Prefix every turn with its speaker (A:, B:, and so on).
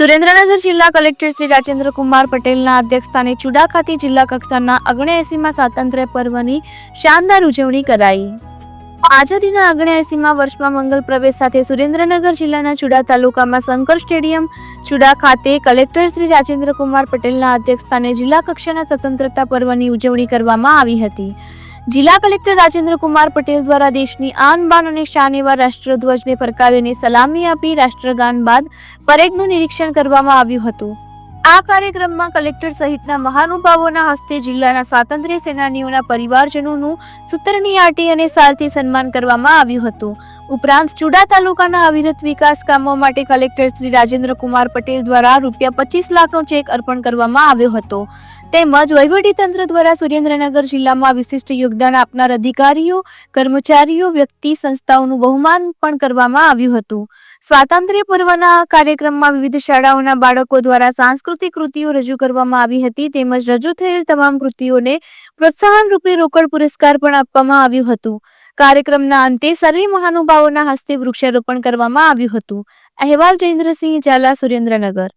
A: સુરેન્દ્રનગર જિલ્લા કલેક્ટર શ્રી રાજેન્દ્ર કુમાર પટેલના અધ્યક્ષસ્થાને ચુડા ખાતે જિલ્લા કક્ષાના અગણ્યાએસીમાં સ્વાતંત્ર્ય પર્વની શાનદાર ઉજવણી કરાઈ. આઝાદીના અગણ્યાએસીમાં વર્ષમાં મંગલ પ્રવેશ સાથે સુરેન્દ્રનગર જિલ્લાના ચુડા તાલુકામાં શંકર સ્ટેડિયમ, ચુડા ખાતે કલેક્ટર શ્રી રાજેન્દ્ર કુમાર પટેલના અધ્યક્ષસ્થાને જિલ્લા કક્ષાના સ્વતંત્રતા પર્વની ઉજવણી કરવામાં આવી હતી. જિલ્લા કલેક્ટર રાજેન્દ્ર કુમાર પટેલ દ્વારા દેશની આન બાન અને શાન રાષ્ટ્રધ્વજને ફરકાવીને સલામી આપી રાષ્ટ્રગાન બાદ પરેડનું નિરીક્ષણ કરવામાં આવ્યું હતું. આ કાર્યક્રમમાં કલેક્ટર સહિતના મહાનુભાવોના હસ્તે જિલ્લાના સ્વાતંત્ર્ય સેનાનીઓના પરિવારજનોનું સૂત્રની આટી અને સાલથી સન્માન કરવામાં આવ્યું હતું. ઉપરાંત ચુડા તાલુકાના અવિરત વિકાસ કામો માટે કલેક્ટર શ્રી રાજેન્દ્ર કુમાર પટેલ દ્વારા રૂપિયા પચીસ લાખનો ચેક અર્પણ કરવામાં આવ્યો હતો. તેમજ વહીવટીતંત્ર દ્વારા સુરેન્દ્રનગર જિલ્લામાં વિશિષ્ટ યોગદાન આપનાર અધિકારીઓ, કર્મચારીઓ, વ્યક્તિ, સંસ્થાઓનું બહુમાન પણ કરવામાં આવ્યું હતું. સ્વાતંત્ર્ય પર્વના કાર્યક્રમમાં વિવિધ શાળાઓના બાળકો દ્વારા સાંસ્કૃતિક કૃતિઓ રજૂ કરવામાં આવી હતી. તેમજ રજૂ થયેલ તમામ કૃતિઓને પ્રોત્સાહન રૂપે રોકડ પુરસ્કાર પણ આપવામાં આવ્યું હતું. કાર્યક્રમના અંતે સર્વે મહાનુભાવોના હસ્તે વૃક્ષારોપણ કરવામાં આવ્યું હતું. અહેવાલ જયેન્દ્રસિંહ ઝાલા, સુરેન્દ્રનગર.